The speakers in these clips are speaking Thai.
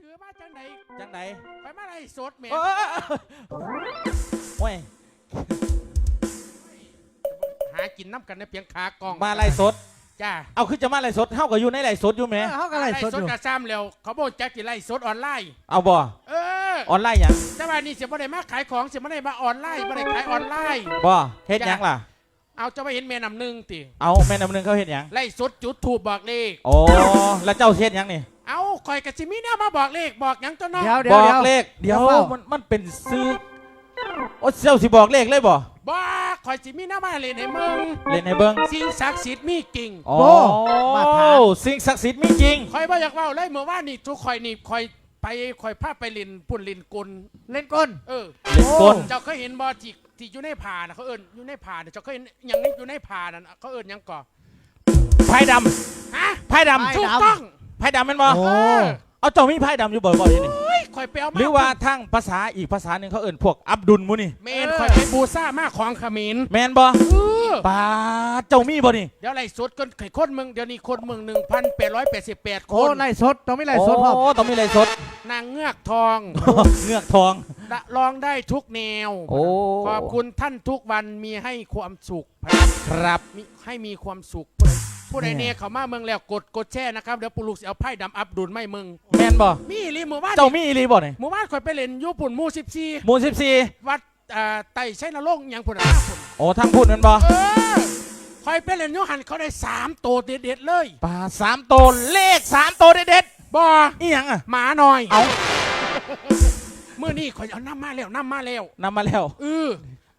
ถือมาจังไหนจังไดไปมาไรสดแหม่เออโอ้ยหากินน้ำกันในเพียงขากองมาไล่สดจ้าเอาคือจะมาไล่สดเฮาก็อยู่ในไล่สดอยู่แหมเออเขาก็ไล่สดอยู่กระซ้ำแล้วเขาบอกจักจิไล่สดออนไลน์เอาบ่เออออนไลน์หยังแต่ว่านี่เสียบ่ได้มาขายของเสียบ่ได้มาออนไลน์บ่ได้ขายออนไลน์บ่เฮ็ดหยังล่ะเอาจะไปเห็นแม่น้ำหนึ่งติเอาแม่น้ำหนึงเขาเฮ็ดหยังไล่สดจุดถูกบอกเลขโอ้แล้วเจ้าเฮ็ดหยังนี่ เอาคอยกระซิมีแนวมาบอกเลขบอกหยังตัวเน้องเดี๋ยวเดี๋บยวอกเดี๋ยวเลขเดี๋ยวเฝ้ามันมันเป็นซื้อโอ้เจ้าสิบอกเลขเลยบ่บอกคอยสิมีแนวมาเล่นให้มึงเล่นให้เบิ่งสิ่งศักดิ์สิทธิ์มีจริงโอ้มาถามสิ่งศักดิ์สิทธิ์มีจริงคอยบ่อยากเว่าเลยเมื่อว่านนี่ทุกคอยนี่คอยไปคอยพาไปเลินปุ่นเลินกลเล่นก้น เออเล่นกลเจ้าเคยเห็นบ่ที่ที่อยู่ในผานะเขาเอิ้นอยู่ในผาน่ะเจ้าเคยเห็นหยังนี่อยู่ในผานั่นเขาเอิ้นหยังก่อไพ่ดฮะำไพ่ดำ ถูกต้อง ไพ่ดำแม่นบ่โอ้เออเอาเจ้ามีไพ่ดำอยู่บ่อยๆนี่เฮ้ยคอยไปเอามาหรือว่าทั้งภาษาอีกภาษาหนึ่งเขาเอิ่นพวกอับดุลมุนี่เมนคอยไปบูซ่ามากของเขมินแมนบ่เออป้าเจ้ามีบ่นี่ เดี๋ยวไล่สดกันไข่คนเมืองเดี๋ยวนี้คนเมืองหนึ่งพันแปดร้อยแปดสิบแปดคโอ้นไล่สดต้องไม่ไล่สดพร้อม โอ้ต้องมีอะไรสด นางเงือกทองเงือกทอง ละร้องได้ทุกแนว โอ้ขอบคุณท่านทุกวันมีให้ความสุขครับ มีให้มีความสุข ผู้ใดผู้ใดเนี่ยเขามาเมืองแล้วกดกดแช่นะครับเดี๋ยวปูลูกสิเอาไพ่ดำอับดุลไม่มึงแมนบ่มีรีหมู่บ้านเจ้ามีอีหลีบ่นี่หมู่บ้านคอยไปเล่นญี่ปุ่นหมู่สิบสี่หมู่สิบสี่วัดอ่าไต่ใช้นรงค์หยังผุนห้าผุนโอ้ทั้งพูดแมันบ่เออคอยไปเล่นอยูหันเขาได้สามตัวเด็ดๆเลยป้าสามโตวเลขสามโตวเด็ดบอๆอีหยังอะ หมาหน่อยเอาเมื่อนี่คอยเอาน้ำมาแล้วน้ำมาแล้วนำมาแล้ว เออ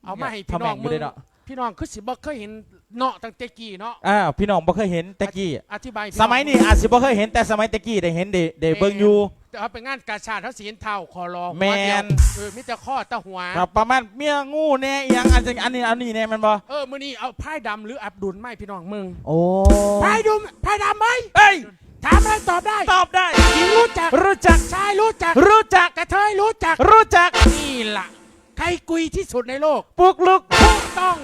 เอามาให้พี่น้องทำแม่งอยู่มึงเลยเนาะ พี่น้องคือสิบ่เคยเห็นเนาะตั้งแต่กี้เนาะอ่าพี่น้องบ่เคยเห็นตะกี้อธิบายพี่สมัยนี้อาจสิบ่เคยเห็นแต่สมัยตะกี้ได้เห็นได้ได้เบิ่งอยู่แต่เอาไปงานกาชาดเขาสีนเท่าคอรอหัวแม่นเดียวเออมิจะข้อตะหัวครับประมาณเมียงูแน่อีหยังอันจังอันนี้อันนี้แน่แมันบ่เออมื่อนี้เอาไพ่ดำหรืออับดุลไม่พี่น้องมึงโอ้ไพ่ดุมไพ่ดำไหมเอ้ยถามอะไรตอบได้ตอบได้ หญิงรู้จักรู้จักชายรู้จักรู้จักกระเทยรู้จักรู้จักนี่ล่ะ ใครกุยที่สุดในโลกปุกลุก ถูกต้อง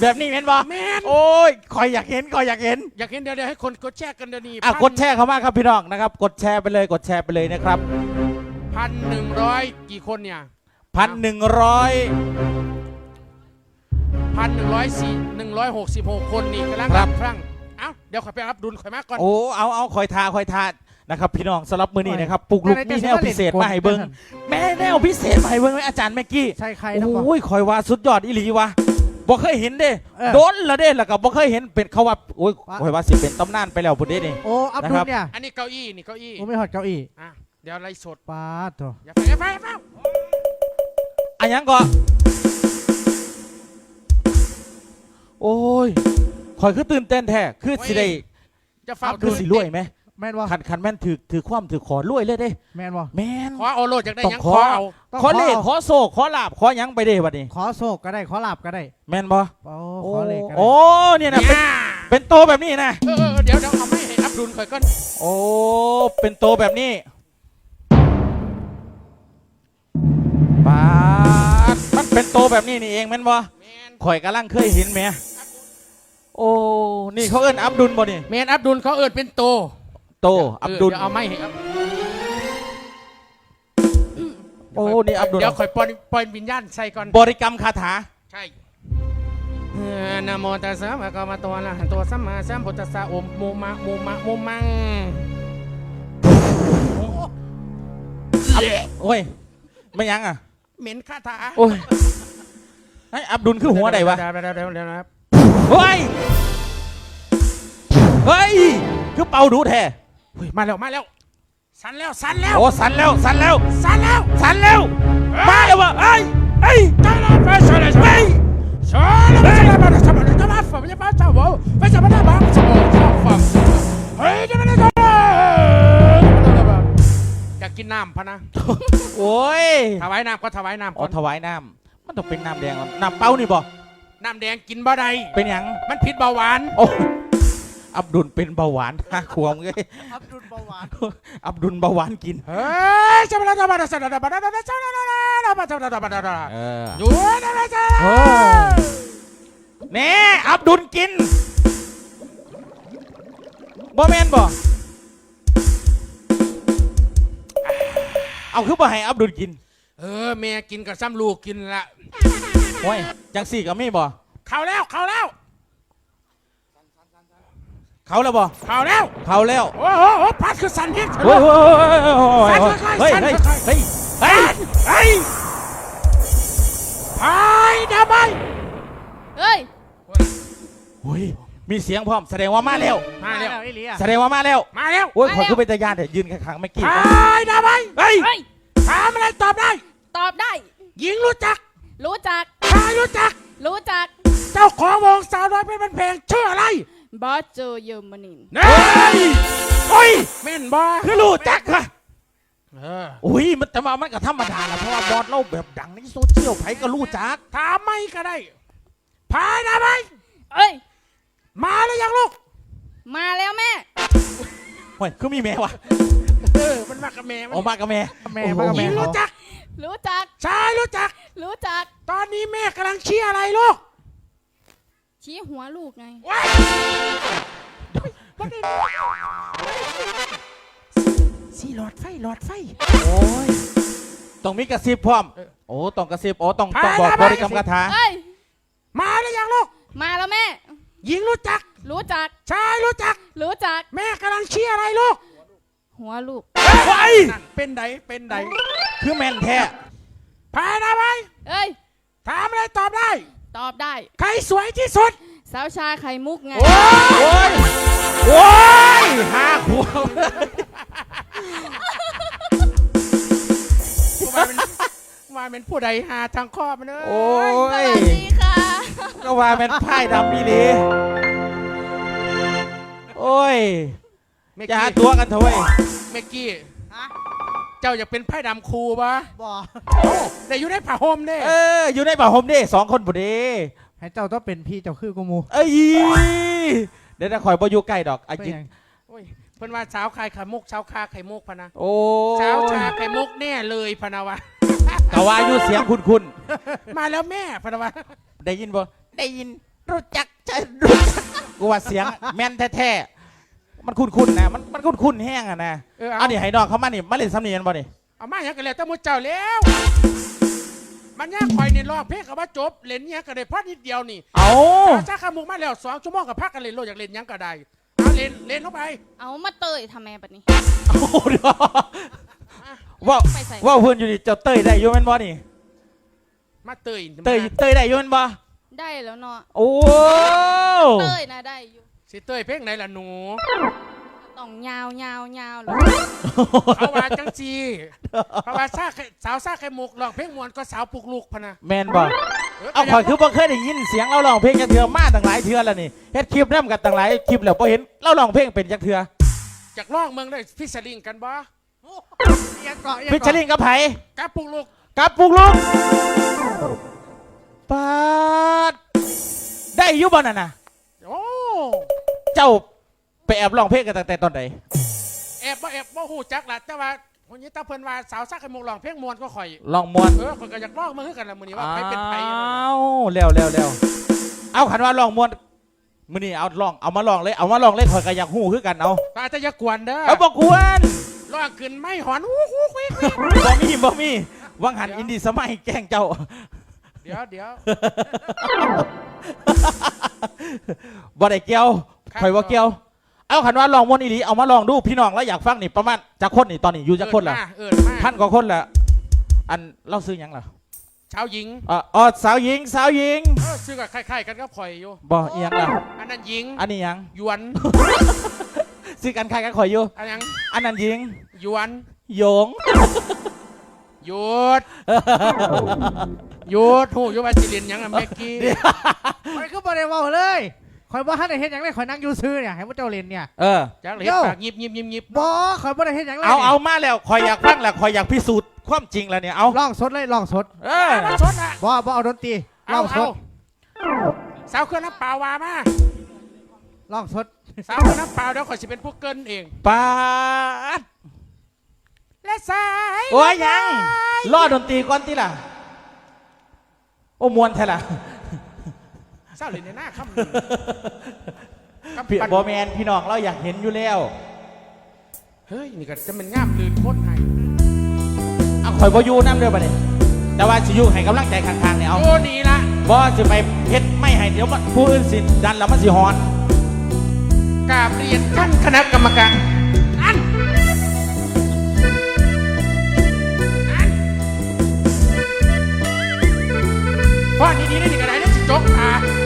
แบบนี้เห็นบ่แมนโอ้ยคอยอยากเห็นคอยอยากเห็น อยากเห็นเดี๋ยวเดี๋ยวให้คนกดแชร์กันเดี๋ยวนี้อะกดแชร์เข้ามาครับพี่น้องนะครับ กดแชร์ไปเลยกดแชร์ไปเลยนะครับพันหนึ่งร้อยกี่คนเนี่ยพันหนึ่งร้อยพันหนึ่งร้อยสี่หนึ่งร้อยหกสิบหกคนนี่กำลังรับครั้งเอ้าเดี๋ยวขอไปอับดุลขอยมาก่อน โอ้เอาเอาคอยทาคอยทา นะครับ พี่น้องสำหรับมื้อนี้นะครับปลุกลุกมีแนวพิเศษมาให้เบิ้งแม่แนวพิเศษมาให้เบิ้งไหมอาจารย์แม็กกี้ใช่ใครนะบ่โอ้ยคอยว่าสุดยอดอีหลีวะบ่เคยเห็นเด้เออโดนละเด้แล้วก็บ่เคยเห็นเป็นเขาว่าโอ้ยคอยว่าสิเป็นตำนานไปแล้วพุ่นเด้นี่โอ้อับดุนะครัลบเนี่ยอันนี้เก้าอี้นี่เก้าอี้โอ้ไม่หอดเก้าอี้อะเดี๋ยวไล่สดป้าดโถอย่าไปอย่าไปอย่าไปอันยังก็โอ้ยคอยคือตื่นเต้นแท้คือสิได้จะฟังคือสิรวยไหม แม่นบ่คันคันแม่นถือถือความถือขอรวยเลยเด้ แม่นบ่แม่น ขอเอาโลดจากได้ต้องยังขขอ อเอาต้องขอเลขขอขอโศกขอลาบขอหยังไปเด้บัดนี้ ขอโศกก็ได้ขอลาบก็ได้แม่นบ่โอ้โอ้ขอเลขก็ได้โอ้เนี่ยนะเป็นเนี่ยเป็นโตแบบนี้นะเออเออเดี๋ยวเดี๋ยวเอาไม่ให้อับดุลข่อยก่อนโอ้เป็นโตแบบนี้ปาดมันเป็นโตแบบนี้นี่เองแม่นบ่แมนข่อยกำลังเคยเห็นแหมโอ้นี่เขาเอิ้นอับดุลบ่นี่แมนอับดุลเขาเอิดเป็นโต โต อับดุลเดี๋ยวเอาไม่ให้อับโอ้ นี่อับดุลเดี๋ยวข่อยปล่อยปล่อยวิญญาณใส่ก่อน บริกรรมคาถา ใช่เออนะโมตัสสะภะคะวะโตอะระหะโตสัมมาสัมพุทธัสสะโอมโมมะโมมะโมมังโอ้ย ไม่ยังอะ เหม็นคาถาโอ้ยไอ้อับดุลคือหัวใดวะ เดี๋ยวเดี๋ยวเดี๋ยวเดี๋ยวนะครับเฮ้ย เฮ้ย คือเป่าดูแท้เฮ้ยมาแล้วมาแล้วสันแล้วสันแล้วโอ้สันแล้วสันแล้วสันแล้วสันแล้วมาแล้ววะเอ้ยเอ้ยใช่แล้วไปใช่แล้วใช่แล้วใช่แล้วใช่แล้วใช่แล้วใช่แล้วใช่แล้วฝันจะมาเจ้าบ่ไปจะมาได้บ้างสมองชอบฟังเฮ้ยจะมาได้จ้าอยากกินน้ำพะนะโอ้ยถวายน้ำก็ถวายน้ำอ๋ก่ออนถวายน้ำมันต้องเป็นน้ำแดงก่อนน้ำเป้านี่บ่น้ำแดงกินบ่ได้เป็นหยังมันผิดเบาหวานโอ้ อับดุลเป็นเบาหวานห้าขวบเลยอับดุลเบาหวานอับดุลเบาหวานกินเฮ้ยจะมาได้จะมาได้จะมาได้จะมาได้จะมาได้จะมาได้จะมาได้จะมาได้เอออยู่ได้ไหมจ๊ะโอ้แน่อับดุลกินบ่แมนบ่เอาคือบ่ให้อับดุลกิน เออแม่กินกับซ้ำลูกกินละโอ้ยจังสี่ก็มีบ่เข้าแล้วเข้าแล้ว เขาแล้วบ่เข้าแล้วเขาแล้วโอ้โหโอ้พัดคือสันเฮ็ดโอ้ยโอ้ยโอ้ยโอ้ยเฮ้ยเฮ้ยเฮ้ยเฮ้ยเฮ้ยพายดาบายเฮ้ยโอ้ยมีเสียงพร้อมแสดงว่ามาแล้วมาแล้วอีหลีอะแสดงว่ามาแล้วมาแล้วโอ้ยมาขอแล้วคือเป็นตาญาณเดี๋ยวยืนข้างๆไม่กี่พายดาบายเฮ้ยเฮ้ยถามอะไรตอบได้ ตอบได้ หญิงรู้จัก รู้จักชายรู้จัก รู้จัก เจ้าของวงสาวน้อยเป็นเพลงชื่ออะไร บอสโจเยอรมนินเฮ้ยโอ้ยแม่นบ่คือรู้จักค่ะเอออุ้ยมันแต่ว่ามันก็ธรรมดาละเพราะว่าบอสเราแบบดังในโซเชียลไผก็รู้จักถามไม่ก็ได้พายดาบายเอ้ย มาแล้วยังลูกมาแล้วแม่โอ้ยคือมีแม่วะเออมันมากับแม่มัน ออกมากับแม่แม่มากับหญิแม่งเขารู้จักรู้จัก ชายรู้จัก รู้จัก ตอนนี้แม่กำลังเชียร์อะไรลูก ชี้หัวลูกไงว้ายสีหลอดไฟหลอดไฟ โอ้ยต้องมีกระซิบพร้อมเออโอ้ต้องกระซิบโอ้ต้องไปต้องบอกไปบริกรรมคาถา เอ้ย มาแล้วยังลูก มาแล้วแม่ หญิงรู้จัก รู้จัก ชายรู้จัก รู้จัก แม่กำลังเชียร์อะไรลูก หัวลูกไปนั่นเป็นไดเป็นไดคือแม่นแท้พายนะไปเอ้ย ถามอะไรตอบได้ ตอบได้ ใครสวยที่สุด สาวชาไข่มุกไง โอ้ย โอ้ยห้าขวบว่าเป็นว่าเป็นผู้ใดหาทางครอบมันเอ้โอ้ยสยวัสดีค่ะ ก็ว่าเป็นไพ่ดำนี่ดีโอ้ยเมกจะหากี้ตัวกันเถอะเว้ยเมกกี้ฮะ เจ้าอยากเป็นไพ่ดำครูปะบ่แต่อยู่ในผ้าห่มเด้เอออยู่ในป่าห่มดิสองคนบุดีให้เจ้าต้องเป็นพี่เจ้าคือกูมูเอ้ยเดี๋ยวจะคอยบ่อยู่ใกล้ดอกอาเป็นจิหยังโอ้ยเพิ่นว่าสาวไข่ไข่มุกสาวคาไข่มุกพะนะโอ้สาวชาไข่มุกแน่เลยพะนะวะ กะว่าอยู่เสียงคุณคุณมาแล้วแม่พะนะวะได้ยินบ่ได้ยินรู้จักจะรู้จักกูว่าเสียงแม่นแท้ๆ มันคุ้นๆนะมันมันคุ้นๆแห้งอะนะเออเอา เอาดิให้น้องเขามานี่มาเล่นสำเนียงบ่นี่เอามาอย่างกันแล้วแต่มุดเจ้าแล้ว มันยากคอยนี่รอบเพลงกับว่าจบเล่นเนี้ยก็ได้พอนิดเดียวนี่เอาจ้าขามุกมาแล้วสองชั่วโมงกับพักกันเล่นโลดอยากเล่นหยังก็ได้เอาเล่นเล่นเข้าไปเอามาเตยทำไมบัดนี้ เอาเดี๋ยวว่าไปใส่ ว่าเพื่อนอยู่นี่เจ้าเต้ยได้อยู่แม่นบ่นี่มาเตยเต้ยเต้ยได้อยู่แม่นบ่ได้แล้วเนาะโอ้ เตยนะได้อยู่ สิเตยเพลงไหนล่ะหนูต้องยาวยาวยาวเลยเขาว่าจังจีเพราะว่าซาไข่สาวซาไข่มุกร้องเพลงมวนก็สาวปลุกลูกพะนะแม่นบ่เอาข่อยคือบ่เคยได้ยินเสียงเราร้องเพลงจักเทื่อมาตั้งหลายเทื่อแล้วนี่เฮ็ดคลิปนำกันตั้งหลายคลิปแล้วบ่เห็นเราร้องเพลงเป็นจักเทื่อจากร้องเมืองได้พิสลิงกันบ่ยังเกาะยังฟิชเชอเกาะริงกับไผกับปลุกลูกกับปุกลุกปาดได้อยู่บ่นั่นน่ะโอ้เจ้าไปแอบร้องเพลงกันตั้งแต่ตอนไหนแอบบ่แอบบ่หูจักล่ะแต่ว่าวันนี้ตาเพิ่นว่าสาวซาไข่มุกร้องเพลงมวนก็ข่อยลองมวนเออข่อยก็อยากร้องเมืองคือกันละมื้อนี้ว่าใครเป็นไผเอาเร็วเร็วเร็วเอาขันว่าลองมวนมื้อนี้เอาลองเอามาลองเลยเอามาลองเลยข่อยก็อยากฮู้คือกันเอาตาจะอย่ากวนเด้อเอาบ่กวนร้องขึ้นไม่หอนฮู้ฮู้วิกวิกบ่มีบ่มีวังหันอินดี้สมัยแกล้งเจ้า เดี๋ยวเดี๋ยวบ่ได้เกี่ยวครับ ข่อยว่าเกี่ยว เอาขันว่าลองมวนอีหลีเอามาลองดูพี่น้องแล้วอยากฟังนี่ประมาณจักคนนี่ตอนนี้อยู่จักคนละเอิ้นมาพันกว่าคนละอันเราซื้อหยังล่ะชาวหญิงอ่าอ๋อสาวหญิงสาวหญิงเออชื่อกับคล้ายๆกันก็ข่อยอยู่บ่อีหยังล่ะอันนั้นหญิงอันนี้หยังหยวนซื้อกันใครกันข่อยอยู่อันยังอันนั้นหญิงหยวนหยงหยุดหยุดหูอยู่ว่าสิเรียนหยังอะเมกกี้ข่อยก็บ่ได้เว้าเลย ข่อยบ่ทันได้เฮ็ดหยังเลยข่อยนั่งอยู่ซื่อเนี่ยให้พวกเจ้าเล่นเนี่ย เออ จักเลยโย่ปากยิบยิบยิบยิบบ่ข่อยบ่ได้เฮ็ดหยังเลยเอาเอามาแล้วข่อยอยากฟังแล้วข่อยอยากพิสูจน์ความจริงแล้วเนี่ยเอาลองสดเลยลองสดเอเอออมาชดอะบ่บ่เอาดนตรีลเอาองสเอาดสาวเครื่องน้ำเปล่าวามาลองสดสาวเครื่องน้ำเปล่าเดี๋ยวข่อยสิเป็นผู้เกินเอง ปาดและสายโอ้ยยังรอดนตรีก่อนติล่ะ โอ้มวนแท้ล่ะ สาวเรียนในหน้าคำนี้คำพี่ปั่นบอแมนพี่น้องเราอยากเห็นอยู่แล้วเฮ้ยนี่ก็จะเป็นง่ามลืนโคตรให้คอยบ่อยู่น้ำเด้อบัดนี้แต่ว่าสิอยู่ให้กำลังใจข้างๆเนี่ยเอาโอ้นี่ละบ่สิไปเฮ็ดไม่ให้เดี๋ยวมันผู้อื่นสิดันแล้วมันสิฮอนกราบเรียนท่านคณะกรรมการอันอันพ่อนี่ดีได้ดีกระไรนั่นสิจกขาและ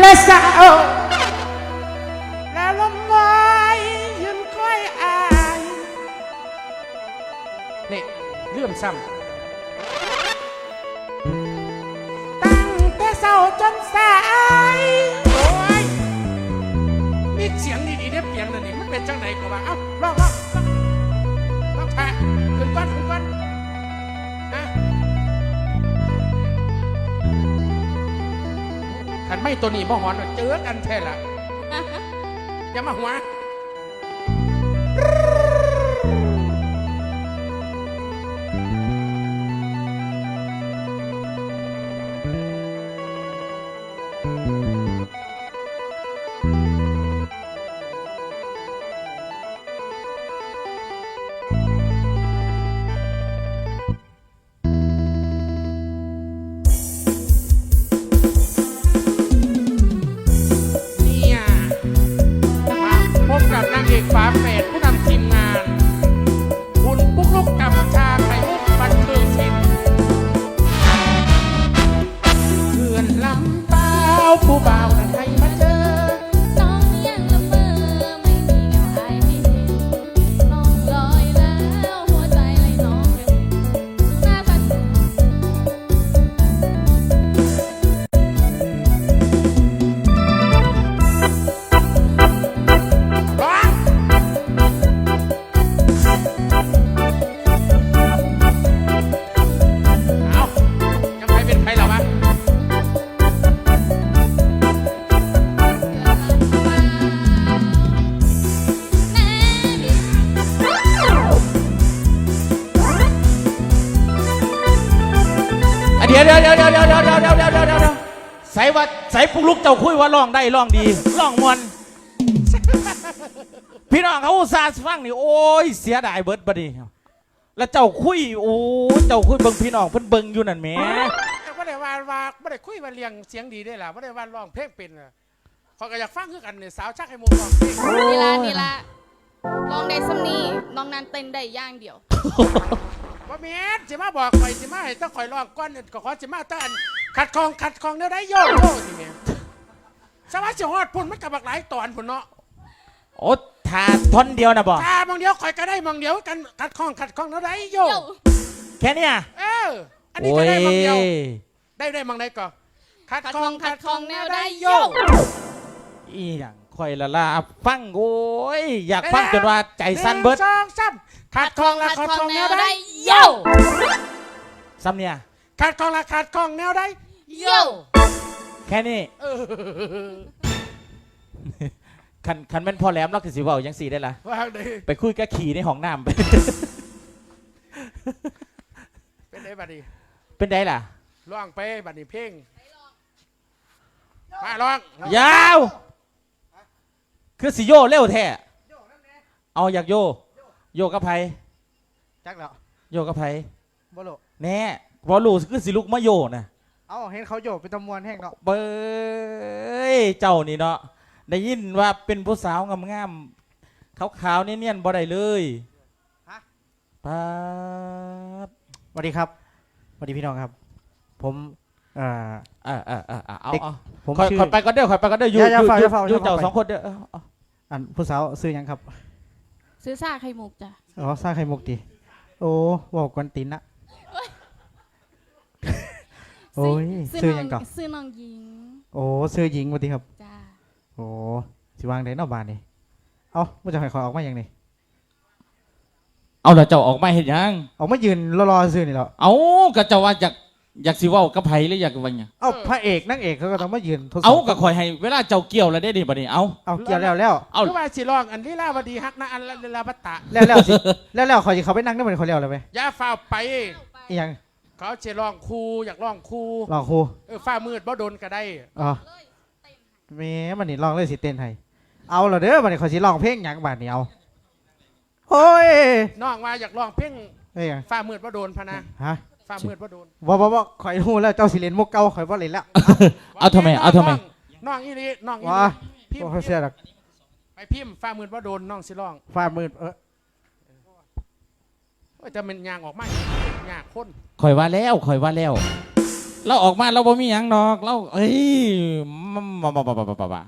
là sao là lâm mai dừng coi ai. Này lượm xăm tăng thế sao trong sai โอ้ยมีเสียงดีๆได้เปลี่ยนเลยนี่มันเป็นจังไหนกูว่าเอ้าลอง ขันไม่ตัวนี้บ่หอนเจอกันแท้ละอย่ามาหัว ว่าใส่ปุกลุกเจ้าคุยว่าร้องได้ร้องดีร้องมวนพี่น้องเขาอุตส่าห์ฟังนี่โอ้ยเสียดายเบิดบัดนี้แล้วเจ้าคุยโอ้ยเจ้าคุยเบิ่งพี่น้องเพิ่นเบิ่งอยู่นั่นแหมไม่ได้ว่าว่าไม่ได้คุยว่าเรียงเสียงดีได้ล่ะไม่ได้ว่าร้องเพลงเป็นน่ะเขาก็อยากฟังคือกันเนี่ยสาวชักให้หมูร้องเพลงนี่ละนี่ละลองได้ซ้ำนี่น้องนั้นเต้นได้อย่างเดียวว่าเมียนสิมาบอกข่อยสิมาให้ต้องข่อยร้องก้อนอื่นก็ขอสิมาแตอัน ขัดคองขัดคองเนี่ยได้โยโย่สิเมียสวัสดิ์ฮอดพุ่นมันกับบักหลายตอนพุ่นเนาะโอ้ทาท่อนเดียวนะบ่ถ้ามองเดียวข่อยก็ได้มองเดียวกันขัดคองขัดคองเนี่ยได้โยโย่แค่เนี้ยเอออันนี้โอ้ก็ยได้มองเดียว ได้ได้มองไหนก่อนขัดขัดคคอองงขัดคองแนวได้โยโย่อีหยังคอยละลาฟังโอ้ยอยากฟังจนว่าใจสั่นเบิดหงสองสามขัดคองละขัดคองแนวได้โย่ซ้ำเนี่ย ขัดคองละขัดคองแนวได้โย่แค่นี้เออคันคันแม่นพอแหลมเราคือสิเว้าจังสี่ได้ละว่าเลยไปคุยกับขี่ในห้องน้ำเป็นไงบัดนี้เป็นไดล่ะ ร้องไปบัดนี้เพลงมาร้องยาว คือสิโยเร็วแท้เอาอยากโย โยกับไผจักแล้วโยกับไผบ่โลแน่ บอลูคือสิลุกมาโยนะเอ้าเห็นเขาโยกเป็นตะมวนแห้งเนาะเบ้ยเจ้านี่เนาะได้ยินว่าเป็นผู้สาวงามๆขาวๆเนียนๆบ่ได้เลยป๊าบสวัสดีครับสวัสดีพี่น้องครับ ผมเอ่ออ่าอ่าอ่าเอาเด็ก เอาผมคอยชื่อ คอยไปก็เด้อคอยไปก็เด้ออยู่อย่าอย่าอยู่ฝ่าอยู่อย่าฝ่าอยู่อย่าฝ่าเจ้าไปสองคนเด้อเอาเอาอันผู้สาวซื้อหยังครับซื้อซ่าไข่มุกจ้ะอ๋อสร้างไข่มุกดีโอ้บอกกวนตินนะ โอ้ยซื้อหยังก่อนซื้อน้องหญิง โอ้ซื้อหญิงสวัสดีครับ จ้า โอ้สิวางได้เนอกบานนี่เอ้ามันจะให้คอยออกมาอย่างนี้เอาแล้วเจ้าออกมาเห็นยัง ออกมายืนรอๆซื้อนี่เหรอเอาก็เจ้าว่าอยากอยากสิเว้ากับไผหรืออยากว่าหยังเอ้าพระเอกนางเอกเขาก็ต้องมายืนทดสอบเอาก็คอยให้เวลาเจ้าเกี่ยวแล้วได้ดิบัดนี้เอา เอาเกี่ยวแล้วแล้วเอาคือว่าสิร้องอันลีลาวดีฮักนะอันลีลาบัตตะแล้วแล้วสิแล้วแล้วคอยสิเขาไปนั่งได้เหมือนคนแล้วเลยไหมอย่าฝ้าวไปอีหยัง เขาสิร้องครูอยากร้องครูลองครูเออฟ้ามืดบ่โดนก็ได้ อ๋อแม่มันนี่ลองเลยสิเต้นให้เอาเหรอเด้อบัดนี้ขอยสิร้องเพลงหยังบัดนี้เอาโอ้ยน้องว่าอยากร้องเพลงเอ้ยฟ้ามืดว่าโดนพะนะฮะฟ้ามืดว่าโดนบ่บ่บ่ข่อยรู้แล้วเจ้าสิเล่นมุกเก่าข่อยบ่เล่นแล้ว เอาทำไมเอาทำไม น้องอีหลีน้องอีหว่าลีพิมบ่พ์ค่อยเสียดอกไปพิมพ์ฟ้ามืดว่าโดนน้องสิร้องฟ้ามืดเออโอ้ยจะเป็นยางออกมาหยางคน ข่อยว่าแล้วข่อยว่าแล้ว เราออกมาเราบ่มีหยังดอก เราเอ้ยมามามามามามามา